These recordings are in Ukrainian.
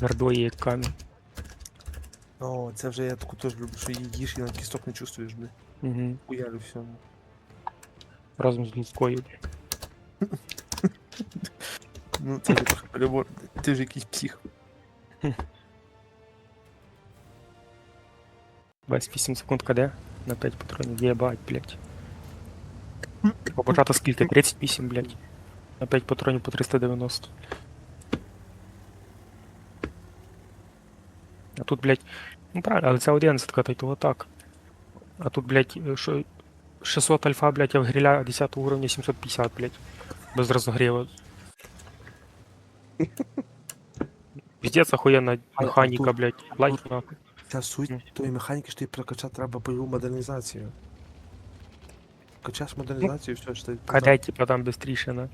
Твердої як камінь. О, це вже я таку теж люблю, що її їш і на кісток не чувствуєш, блін. Угу. Уявлю все. Разом з людською. Ну, це вже трохи перебор. Ти ж якийсь псих. 28 секунд КД на 5 патронів. Єбать, блядь. По початку скільки? 38, блядь. На 5 патронів по 390. А тут, блядь, ну правильно, але це 11 та й того так. А тут, блядь, е, що 600 альфа, блядь, а в гриля 10 уровня 750, блядь. Без розогріва. Піздець охуєнна А, а механіка, блядь. Лайк нахуй. Ця суть тої механіки, що ти прокачати треба бойову модернізацію. Качаєш модернізацію, все, що ти... КД, типа, там бистріше, на.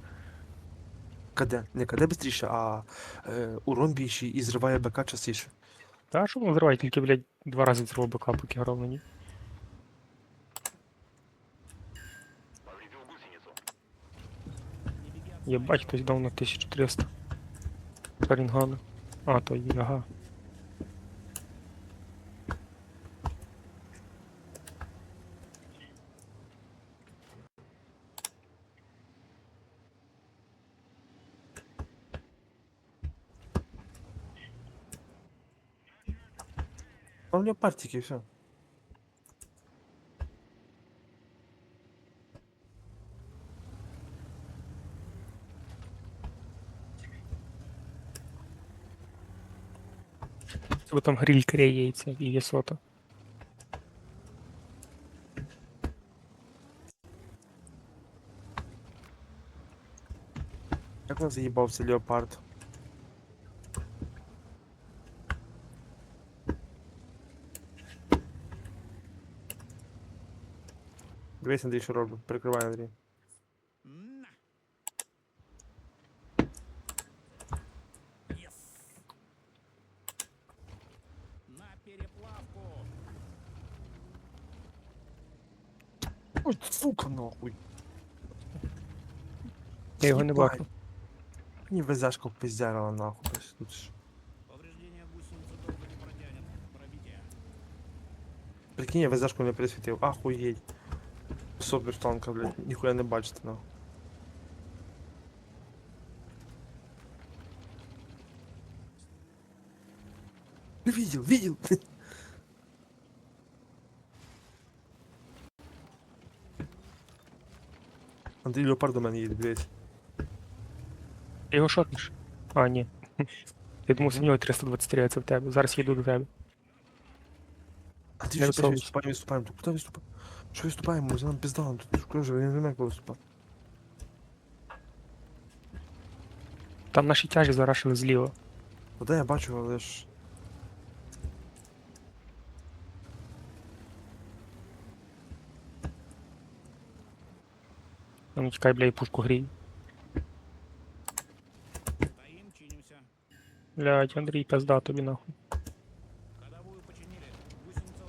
КД. Не КД швидше, а е, урон більший і зриває БК частіше. Та що воно зриває, тільки, блядь, два рази зривав БК, поки грав на ній. Єбать, хтось дав на 1300. Фарінгана. А, то є, ага. А у нього партики, все. Бо там гриль криється і вісота. Як він заїбався леопард? Дивись, Андрій, що робить. Прикривай, Андрій. Ой, сука, нахуй. Я його не бачу. Мені везешка впиздярила нахуй. Тут ж. Повреждение гусеницы долго не протянет. Пробитие. Прикинь, я везешку не присвітив. Ахуєть. Супер танка, блядь. Ніхуя не бачите, нахуй. Видел, видел. Андрій Леопард до мене їде, дивись. Ти його шотнеш? А, ні. Я думав, у нього 323, а це в тебе. Зараз їду до тебе. А ти Я що висовуюсь. виступаємо, виступаємо. Тут куди виступаємо? Що виступаємо? Ми за нам. Тут ж, я не знаю, як виступати. Там наші тяжі зарашили зліва. Куди я бачу, але ж. А ну чекай, бля, і пушку грій. Блядь, Андрій, пизда тобі нахуй.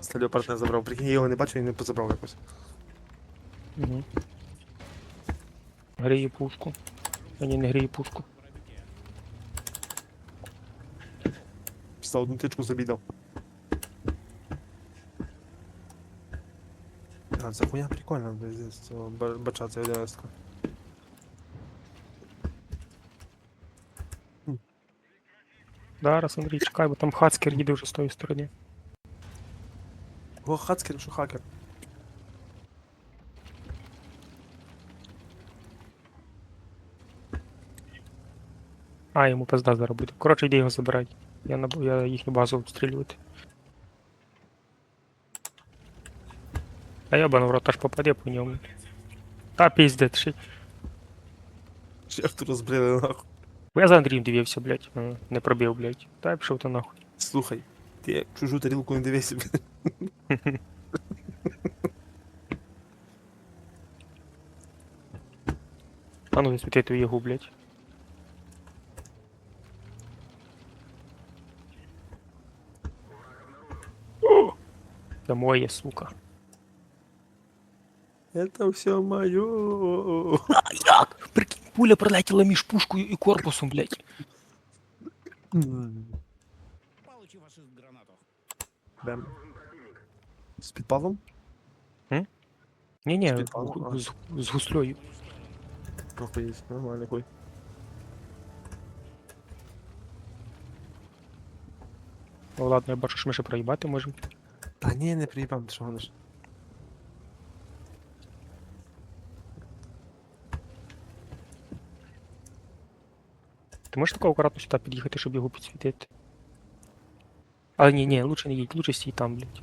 Це Леопард не забрав. Прикинь, я його не бачу і не позабрав якось. Угу. Грію пушку. А ні, не грію пушку. Став одну тичку забідав. А, ця хуйня ба- бача, це 11. Зараз, Андрій, чекай, бо там хацкер їде вже з тої сторони. О, хацкер, що хакер. А, йому пизда зараз буде. Коротше, йди його забирай. Я, на, я їхню базу обстрілювати. А я в рот аж попаде по ньому. Та піздець. ще- Шефту розбрили нахуй. Я за Андрієм дивився, блядь. Не пробив, блядь. Та я пішов то нахуй. Слухай, ти чужу тарілку не дивися. блін. А ну засвіти твою ягу, блядь. О! Це моє, сука. Это все моє. Як? Прикинь, пуля прилетіла між пушкою і корпусом, блядь. М. Получи фашист гранату. Бем. З підпалом? Ні, ні, Спідпалом, з, з гуслею. Охуєть, нормально хуй. О, ладно, я бачу, що ми ще проїбати можемо. Та ні, не приїбам, ти що гониш? Ти можеш тако акуратно сюди під'їхати, щоб його підсвітити? Але ні, ні, лучше не їдь, лучше стій там, блядь.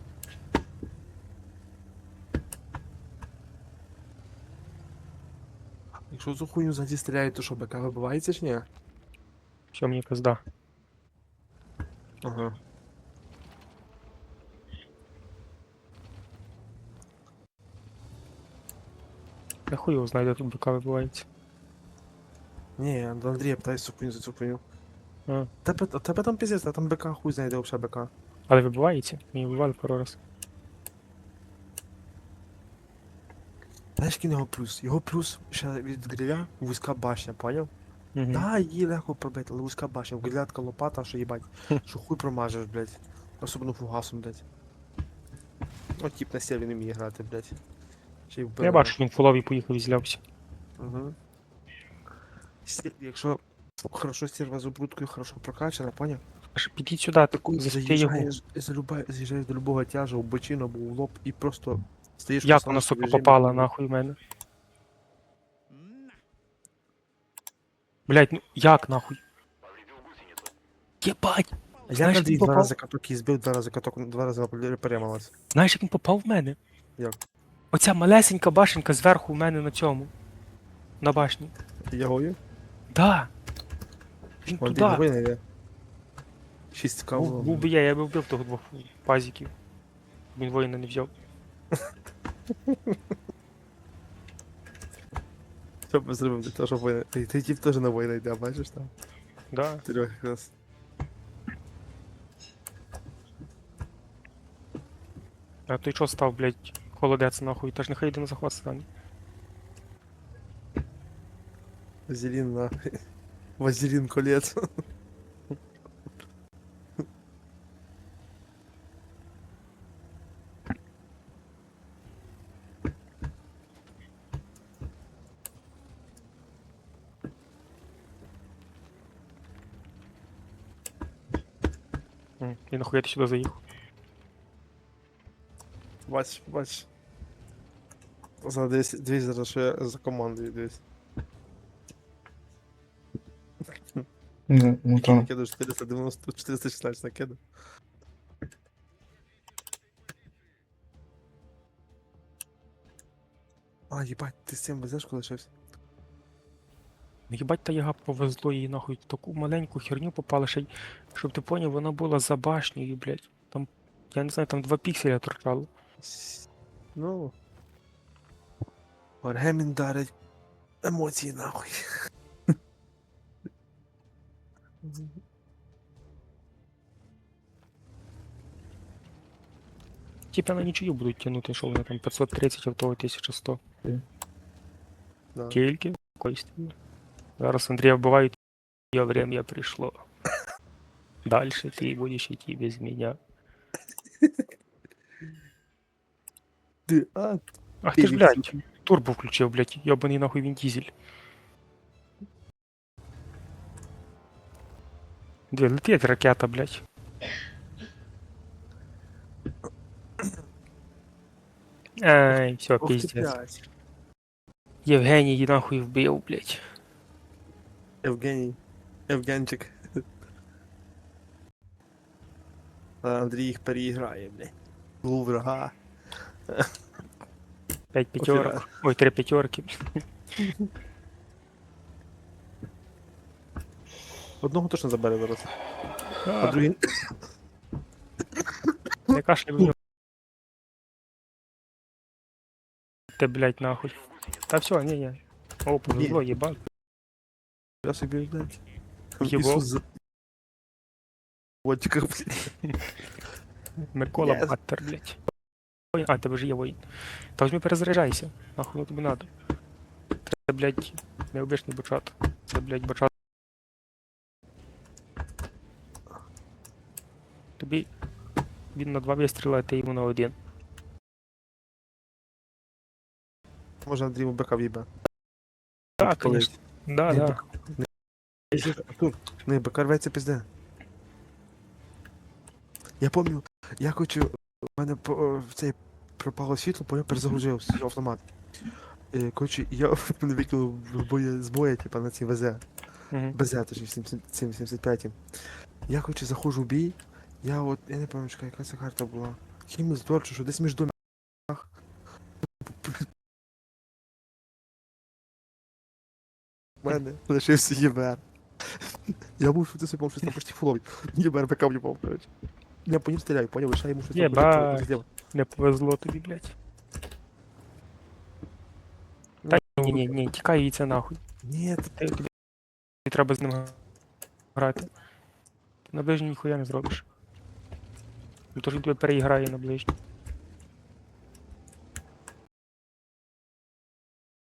Якщо цю хуйню ззаді стріляють, то що, БК вибивається чи ні? Все, мені пизда. Ага. Я хуй його знайде, тут БК вибивається. Ні, до Андрія питай цю хуйню за цю хуйню. А. Тебе, тебе там пиздец, а там БК хуй знайде вообще БК. Але вибивається? Мені вибивали пару раз. Знаєш, який його плюс? Його плюс ще від гриля вузька башня, поняв? Угу. Да, її легко пробити, але вузька башня. В гриля така лопата, що їбать. Що хуй промажеш, блядь. Особливо фугасом, блядь. О, тип на севі не вміє грати, блядь. Ще й Я бачу, він фуловий поїхав і злявся. Угу. Якщо хорошо стерва з обрудкою, хорошо прокачана, поняв? Аж підіть сюди, Таку засвіти його. заїжджаєш, залюбай- заїжджаєш до любого тяжа, в бочину або в лоб і просто стоїш Як вона, сука, попала нахуй в мене? Блять, ну як нахуй? Єбать! Я Знаєш, Андрій він два попав- рази каток і збив, два рази каток, два рази перемалась. Знаєш, як він попав в мене? Як? Оця малесенька башенька зверху в мене на цьому. На башні. Ягою? Да. Він Андрій туди. Ягой не йде. Шість Був, каву. був би я, я би вбив того двох пазіків. Він воїна не взяв. Що б зробив для того, щоб воїна... Ти, ти тип теж на воїна йде, бачиш там? Да. Трьох якраз. А той що став, блядь, холодець нахуй, та ж нехай йде на захват стане. Вазелін на... Вазелін колец. М, І нахуя ти сюди заїхав? Бач, бач. За десь, дивись зараз, що я за командою дивись. Ну, ну Який то. накиду 490, 416 накиду. А, їбать, ти з цим везеш, коли лишився? Ну їбать та яга повезло їй нахуй таку маленьку херню попала, ще й, щоб ти поняв, вона була за башнею, блядь. Там, я не знаю, там два пікселя торчало. Ну. Оргемін дарить емоції нахуй. Типа на нічию будуть тягнути, що вони там 530, а в того 1100. Да. Тільки спокойствие. Зараз Андрія вбивають, і время пришло. Дальше ты будешь идти без меня. Ти, а, Ах ти ж, Ти блядь, турбо включив, блядь, йобаний нахуй він дізель. Дві, летить ракета, блядь. Ай, все, ох ти, пиздец. блядь. Євгеній її нахуй вбив, блядь. Евгеній. Евгенчик. Андрій їх переіграє, блядь. Врага. П'ять п'ятерок. Ой, три п'ятерки. Одного точно забере зараз. А А, другий. Яка ж не Ти, блядь, нахуй. Та все, ні, ні. О, повезло, їбать. Я. Єбо. Ісус за... Водчика, блядь. Микола Yes. Баттер, блядь. А, тебе ж є воїн. Та візьми перезаряджайся. Нахуй тобі надо. Це, блядь, не обичний бочат. Це, блядь, бочат. тобі він на два вистріли, а ти йому на один. Може Андрій бика в'їбе. Так, звісно. Да, да. не- Артур, рветься пізде. Я пам'ятаю, я хочу, у мене по- в цей пропало світло, бо я перезагрузив свій автомат. Е, Коротше, я мене викинув в боє, з боя, типа, на ці ВЗ. Угу. БЗ, точніше, 775. Я коротше заходжу в бій, я от, я не пам'ятаю, чекай, яка ця карта була. Хіммельсдор, чи що, десь між домах. Мене лишився ЄБР. Я був, що ти собі щось там почти фуловий. ЄБР БК в'їбав, коротше. Я по ним стріляю, поняв, лише йому щось почти зробив. Не повезло тобі, блядь. Та ні, ні, ні, тікай і це нахуй. Ні, Ти, тобі треба з ним грати. Ти на ближній ніхуя не зробиш. Ну то ж він тебе переіграє на ближній.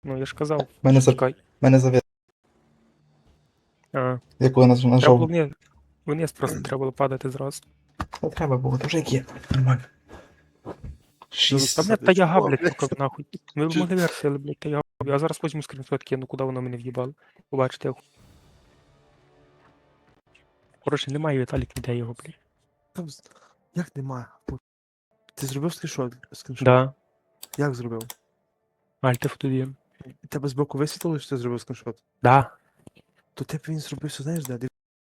Ну я ж казав, Мене за тікай. мене зав'язано. А, Я коли наж- треба було вниз, вниз просто треба було падати зразу. Та треба було, то вже як є. Нормально. Шість. Та мене та яга, О, блядь, блядь. нахуй. Ми Чи- могли версії, блядь, та яга. Я зараз возьму скріншот кину, куди воно мене в'їбало. Побачите. як- Коротше, немає Віталік ніде його, блядь. Там з- Як нема? Бо- Ти зробив скріншот? скріншот? Да. Як зробив? Альт F1. Тебе збоку висвітлили, що ти зробив скріншот? Да. То тебе він зробився, знаєш, де?